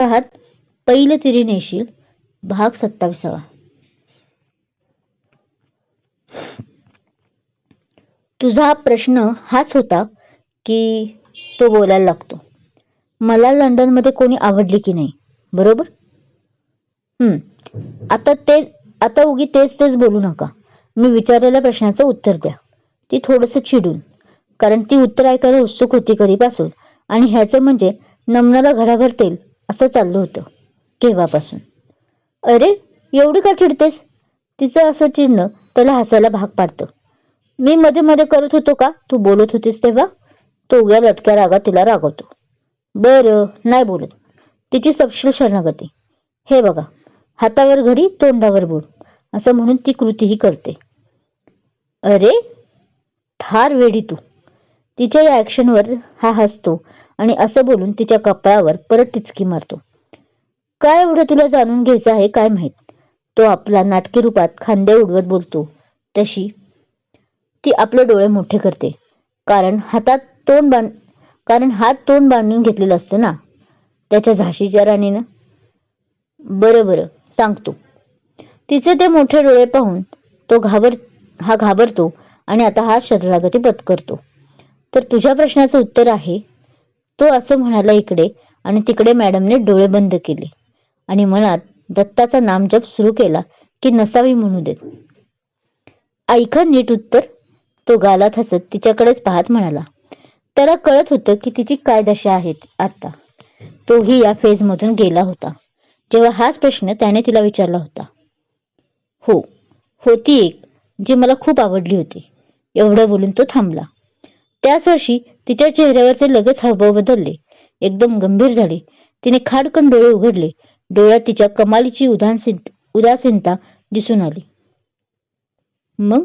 आहात पहिलं तिरी नेशील भाग सत्ताविसावा. तुझा प्रश्न हाच होता की तो बोलायला लागतो. मला लंडनमध्ये कोणी आवडली की नाही बरोबर? हम्म. आता ते आता उगी तेच तेच बोलू नका. मी विचारलेल्या प्रश्नाचं उत्तर द्या. ती थोडंसं चिडून कारण ती उत्तर ऐकायला उत्सुक होती कधीपासून. आणि ह्याचं म्हणजे नमनाला घडाभर तेल. असं चाललं होतं केव्हापासून? अरे एवढी का चिडतेस? तिचं असं चिडणं त्याला हसायला भाग पाडतं. मी मध्ये मध्ये करत होतो का? तू बोलत होतीस तेव्हा? तो उग्या लटक्या रागा तिला रागवतो. बरं नाही बोलत. तिची सपशील शरणागती. हे बघा हातावर घडी तोंडावर बोल असं म्हणून ती कृतीही करते. अरे ठार वेडी तू. तिच्या या ॲक्शनवर हा हसतो आणि असं बोलून तिच्या कपाळावर परत टिचकी मारतो. काय एवढं तुला जाणून घ्यायचं आहे काय माहीत? तो आपला नाटकी रूपात खांदे उडवत बोलतो. तशी ती आपले डोळे मोठे करते. कारण हातात तोंड बांध कारण हात तोंड बांधून घेतलेलं असतं ना? त्याच्या झाशीच्या राणीनं? बरं बरं सांगतो. तिचे ते मोठे डोळे पाहून तो घाबर हा घाबरतो आणि आता हा शरीरागती पत्करतो. तर तुझ्या प्रश्नाचं उत्तर आहे. तो असं म्हणाला इकडे आणि तिकडे मॅडमने डोळे बंद केले आणि मनात दत्ताचा नामजप सुरू केला की नसावी म्हणू देत. ऐका नीट उत्तर. तो गालात हसत तिच्याकडेच पाहत म्हणाला. त्याला कळत होतं की तिची काय दशा आहे आता. तोही या फेजमधून गेला होता. जेव्हा हाच प्रश्न त्याने तिला विचारला होता. हो होती एक जी मला खूप आवडली होती. एवढं बोलून तो थांबला. त्याच वर्षी तिच्या चेहऱ्यावरचे लगेच हावभाव बदलले. एकदम गंभीर झाले. तिने खाडकन डोळे उघडले. डोळ्यात तिच्या कमालीची उदासीन उदासीनता दिसून आली. मग?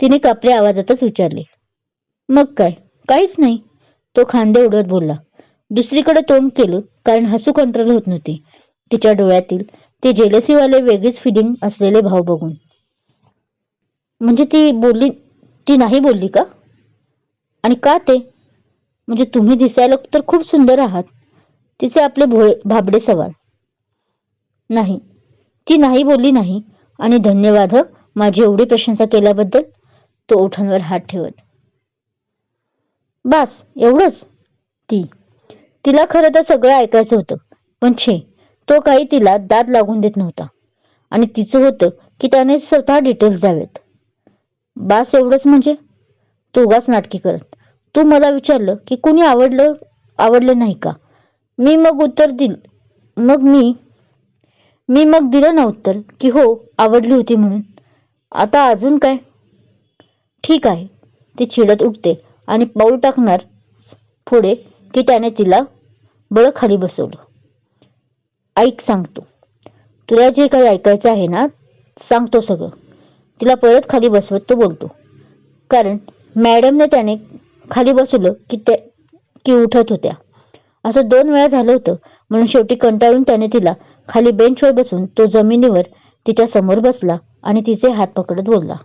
तिने कापल्या आवाजातच विचारले. मग काय? काहीच नाही. तो खांदे उडवत बोलला. दुसरीकडे तोंड केलं कारण हसू कंट्रोल होत नव्हते. तिच्या डोळ्यातील ते जेलसीवाले वेगळीच फिलिंग असलेले भाव बघून. म्हणजे ती बोलली ती नाही बोलली का? आणि का ते? म्हणजे तुम्ही दिसायला तर खूप सुंदर आहात. तिचे आपले भोळे भाबडे सवाल. नाही ती नाही बोलली नाही. आणि धन्यवाद माझी एवढी प्रशंसा केल्याबद्दल. तो ओठांवर हात ठेवत. बास एवढंच? ती. तिला खरं तर सगळं ऐकायचं होतं. पण छे तो काही तिला दाद लागून देत नव्हता. आणि तिचं होतं की त्याने स्वतः डिटेल्स द्यावेत. बास एवढंच म्हणजे? तू उगाच नाटकी करत. तू मला विचारलं की कुणी आवडलं आवडलं नाही का? मी मग उत्तर दिल मग मी मी मग दिलं ना उत्तर की हो आवडली होती म्हणून. आता अजून काय? ठीक आहे. ती चिडत उठते आणि पाऊल टाकणार पुढे की त्याने तिला बळ खाली बसवलं. ऐक सांगतो. तुला जे काही ऐकायचं आहे ना सांगतो सगळं. तिला परत खाली बसवत तो बोलतो. कारण मॅडमने त्याने खाली बसवलं की ते की उठत होत्या. असं दोन वेळा झालं होतं. म्हणून शेवटी कंटाळून त्याने तिला खाली बेंचवर बसून तो जमिनीवर तिच्या समोर बसला आणि तिचे हात पकडत बोलला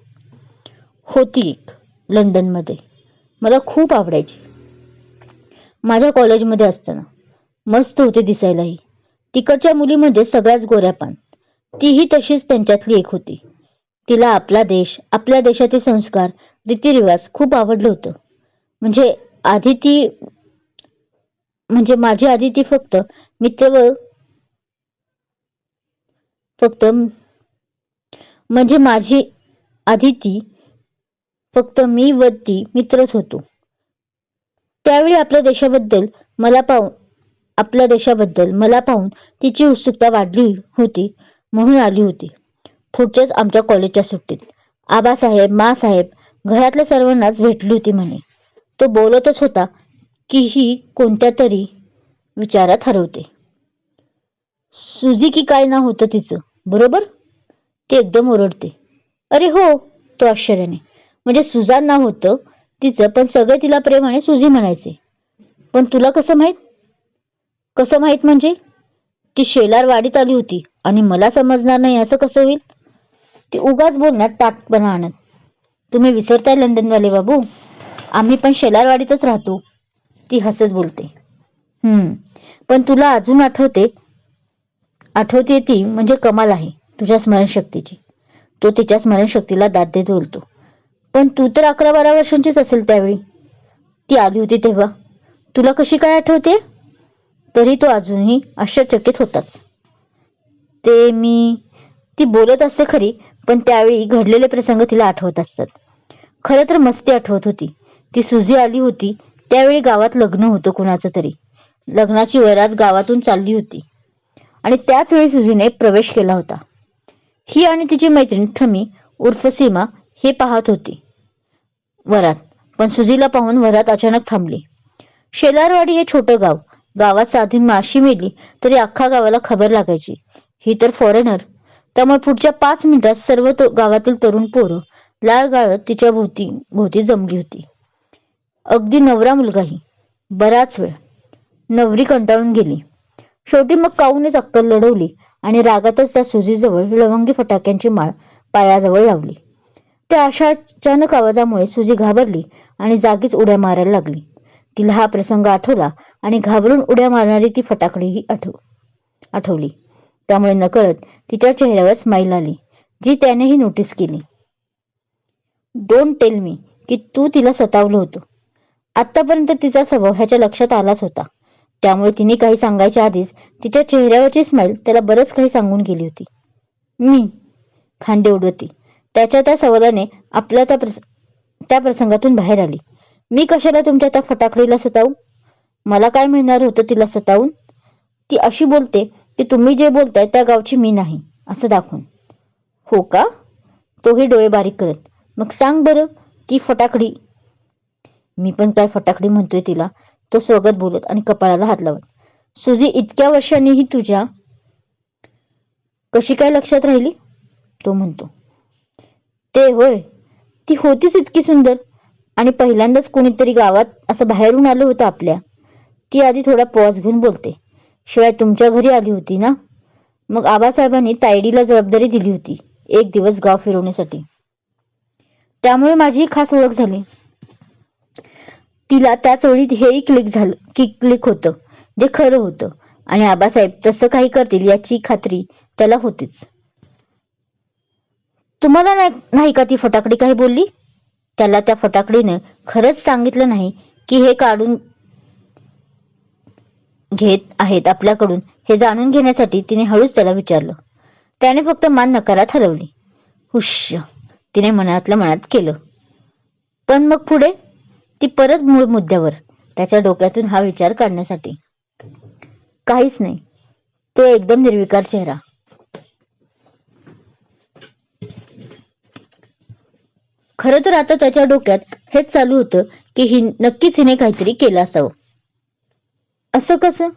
होती एक लंडनमध्ये. मला खूप आवडायची. माझ्या कॉलेजमध्ये असताना. मस्त होते दिसायलाही. तिकडच्या मुली म्हणजे सगळ्याच गोऱ्यापान तीही तशीच त्यांच्यातली एक होती. तिला आपला देश आपल्या देशाचे संस्कार रीतिरिवाज खूप आवडलं होतं. म्हणजे आधी ती म्हणजे माझी आधी ती फक्त मित्र व फक्त म्हणजे माझी आधी ती फक्त मी व ती मित्रच होतो. त्यावेळी आपल्या देशाबद्दल मला पाहून आपल्या देशाबद्दल मला पाहून तिची उत्सुकता वाढली होती म्हणून आली होती. पुढच्याच आमच्या कॉलेजच्या सुट्टीत. आबासाहेब मासाहेब घरातल्या सर्वांनाच भेटली होती म्हणे. तो बोलतच होता की ही कोणत्या तरी विचारात हरवते. सुजी की काय ना होतं तिचं बरोबर? ते एकदम ओरडते. अरे हो तो आश्चर्याने. म्हणजे सुजान नाव होतं तिचं पण सगळे तिला प्रेमाने सुजी म्हणायचे. पण तुला कसं माहीत? कसं माहीत म्हणजे? ती शेलार वाडीत आली होती आणि मला समजणार नाही असं कसं होईल? ती उगाच बोलण्यात ताटपणा आणत. तुम्ही विसरताय लंडनवाले बाबू. आम्ही पण शेलारवाडीतच राहतो. ती हसत बोलते. हम्म. पण तुला अजून आठवते? आठवते ती म्हणजे कमाल आहे तुझ्या स्मरणशक्तीची. तो तिच्या स्मरणशक्तीला दाद देत बोलतो. पण तू तर अकरा बारा वर्षांचीच असेल त्यावेळी. ती आली होती तेव्हा. तुला कशी काय आठवते? तरी तो अजूनही आश्चर्यचकित होताच. ते मी ती बोलत असते खरी पण त्यावेळी घडलेले प्रसंग तिला आठवत असतात. खरं तर मस्ती आठवत होती. ती सुजी आली होती. त्यावेळी गावात लग्न होतं कुणाचं तरी. लग्नाची वरात गावातून चालली होती. आणि त्याच वेळी सुजीने प्रवेश केला होता. ही आणि तिची मैत्रीण थमी उर्फ सीमा हे पाहत होती. वरात. पण सुजीला पाहून वरात अचानक थांबली. शेलारवाडी हे छोटं गाव. गावात साधी माशी मेली तरी अख्खा गावाला खबर लागायची. ही तर फॉरेनर त्यामुळे पुढच्या पाच मिनिटात सर्व तो गावातील तरुण पोरं लाल गाळत तिच्या भोवती भोवती जमली होती. अगदी नवरा मुलगाही बराच वेळ. नवरी कंटाळून गेली. शेवटी मग काऊनेच अक्कल लढवली आणि रागातच त्या सुजीजवळ लवंगी फटाक्यांची माळ पायाजवळ लावली. त्या अशा अचानक आवाजामुळे सुजी घाबरली आणि जागीच उड्या मारायला लागली. तिला हा प्रसंग आठवला आणि घाबरून उड्या मारणारी ती फटाकडीही आठव आठवली. त्यामुळे नकळत तिच्या चेहऱ्यावर स्माईल आली जी त्यानेही नोटीस केली. डोंट टेल मी की तू तिला सतावलं होतं. आतापर्यंत तिचा स्वभाव ह्याच्या लक्षात आलाच होता. त्यामुळे तिने काही सांगायच्या आधीच तिच्या चेहऱ्यावरची स्माईल त्याला बरंच काही सांगून गेली होती. मी? खांदे उडवती. त्याच्या त्या सवालाने आपल्या त्या प्रस त्या प्रसंगातून बाहेर आली. मी कशाला तुमच्या त्या फटाकडीला सतावू? मला काय मिळणार होतं तिला सतावून? ती अशी बोलते की तुम्ही जे बोलताय त्या गावची मी नाही असं दाखवून. हो का? तोही डोळे बारीक करत. मग सांग बरं ती फटाकडी. मी पण काय फटाकडी म्हणतोय तिला. तो स्वगत बोलत आणि कपाळाला हात लावत. सुजी इतक्या वर्षांनीही तुझ्या कशी काय लक्षात राहिली? तो म्हणतो. ते होय ती होतीच इतकी सुंदर. आणि पहिल्यांदाच कोणीतरी गावात असं बाहेरून आलं होतं आपल्या. ती आधी थोडा पॉज घेऊन बोलते. शिवाय तुमच्या घरी आली होती ना? मग आबासाहेबांनी तायडीला जबाबदारी दिली होती एक दिवस गाव फिरवण्यासाठी. त्यामुळे माझी खास ओळख झाली. तिला त्याच वेळी हेही क्लिक झालं की क्लिक होतं जे खरं होतं. आणि आबासाहेब तसं काही करतील याची खात्री त्याला होतीच. तुम्हाला नाही नाही का ती फटाकडी काही बोलली? त्याला त्या फटाकडीनं खरंच सांगितलं नाही की हे काढून घेत आहेत आपल्याकडून हे जाणून घेण्यासाठी तिने हळूच त्याला विचारलं. त्याने फक्त मान नकारात हलवली. हुश्य तिने मनातल्या मनात केलं. पण मग पुढे? ती परत मूळ मुद्द्यावर त्याच्या डोक्यातून हा विचार काढण्यासाठी. काहीच नाही. तो एकदम निर्विकार चेहरा. खरं तर आता त्याच्या डोक्यात हेच चालू होतं की हि नक्कीच हिने काहीतरी केलं असावं. असं कसं?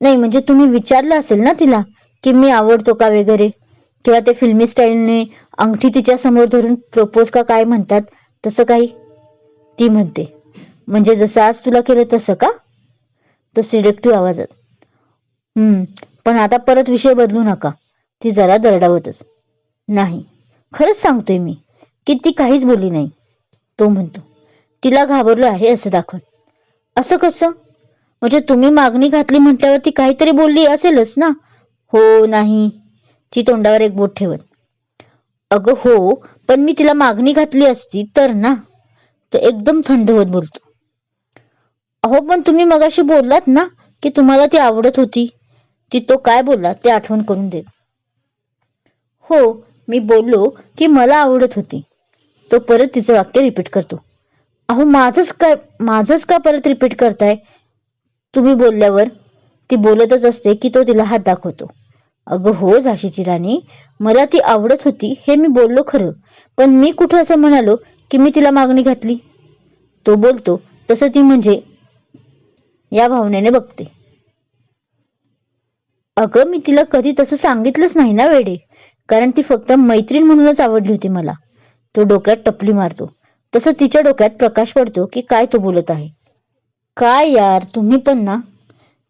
नाही म्हणजे तुम्ही विचारलं असेल ना तिला की मी आवडतो का वगैरे? किंवा ते फिल्मी स्टाईलने अंगठी तिच्या समोर धरून प्रपोज का काय म्हणतात तसं काही? ती म्हणते म्हणजे जसं आज तुला केलं तसं का? तो सिलेक्टिव्ह आवाजात हम्म पण आता परत विषय बदलू नका. ती जरा दरडावतच. नाही खरंच सांगतोय मी की ती काहीच बोलली नाही. तो म्हणतो तिला घाबरलो आहे असं दाखवत. असं कसं? म्हणजे तुम्ही मागणी घातली म्हटल्यावर ती काहीतरी बोलली असेलच ना? हो नाही. ती तोंडावर एक बोट ठेवत. अगं हो पण मी तिला मागणी घातली असती तर ना? तो एकदम थंड होत बोलतो. अहो पण तुम्ही मगाशी बोललात ना की तुम्हाला ती आवडत होती. ती तो काय बोलला ते आठवण करून देत हो मी बोललो की मला आवडत होती. तो परत तिचं वाक्य रिपीट करतो. अहो माझंच काय माझंच का परत रिपीट करताय? तुम्ही बोलल्यावर ती बोलतच असते की तो तिला हात दाखवतो. अगं हो झाशीची राणी मला ती आवडत होती हे मी बोललो खरं. पण मी कुठं असं म्हणालो की मी तिला मागणी घातली? तो बोलतो तसं ती म्हणजे या भावनेने बघते. अगं मी तिला कधी तसं सांगितलंच नाही ना वेडे. कारण ती फक्त मैत्रीण म्हणूनच आवडली होती मला. तो डोक्यात टपली मारतो. तसं तिच्या डोक्यात प्रकाश पडतो की काय तो बोलत आहे. काय यार तुम्ही पण ना.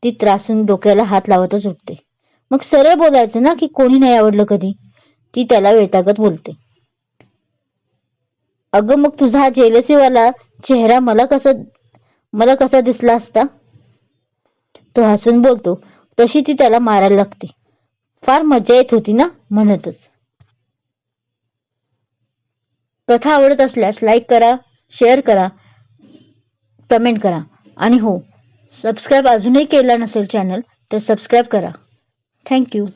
ती त्रासून डोक्याला हात लावतच उठते. मग सरळ बोलायचं ना की कोणी नाही आवडलं कधी? ती त्याला वेतागत बोलते. अग मग तुझा हा जेलसीवाला चेहरा मला कसा मला कसा दिसला असता? तो हसून बोलतो. तशी ती त्याला मारायला लागते. फार मजा येत होती ना म्हणतच. कथा आवडत असल्यास लाईक करा शेअर करा कमेंट करा. आणि हो सबस्क्राईब अजूनही केला नसेल चॅनल तर सबस्क्राईब करा. थँक्यू